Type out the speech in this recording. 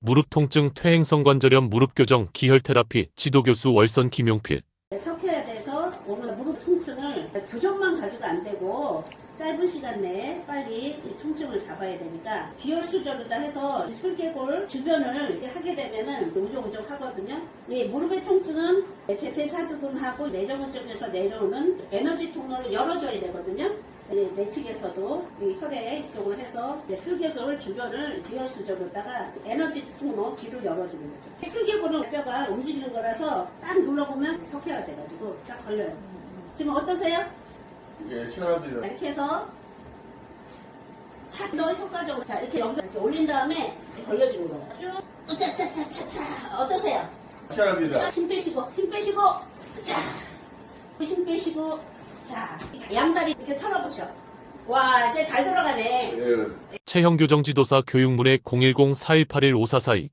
무릎 통증 퇴행 성 관절염 무릎 교정 기혈 테라피 지도 교수 월선 김용필 석회에 대해서 오늘 무릎 통증을 교정만 가지고 안 되고 짧은 시간 내에 빨리 이 통증을 잡아야 되니까 비열 수저로다 해서 이 슬개골 주변을 하게 되면은 우적우적 하거든요. 이 무릎의 통증은 대퇴사두근하고 내정근 쪽에서 내려오는 에너지 통로를 열어줘야 되거든요. 이 내측에서도 이 혈액 이쪽으로 해서 슬개골 주변을 비열 수저로다가 에너지 통로 길을 열어주는 거죠. 슬개골은 뼈가 움직이는 거라서 딱 눌러보면 석회가 돼가지고 딱 걸려요. 지금 어떠세요? 예, 시원합니다. 이렇게 해서 탁 넣어 효과적으로 자 이렇게 여기서 이렇게 올린 다음에 이렇게 걸려주는 거예요. 쭉 짜짜짜짜차 어떠세요? 시원합니다. 힘 빼시고 힘 빼시고 자 힘 빼시고 자 양다리 이렇게 털어보셔. 와 이제 잘 돌아가네. 예. 체형 교정 지도사 교육문의 010-4181-5442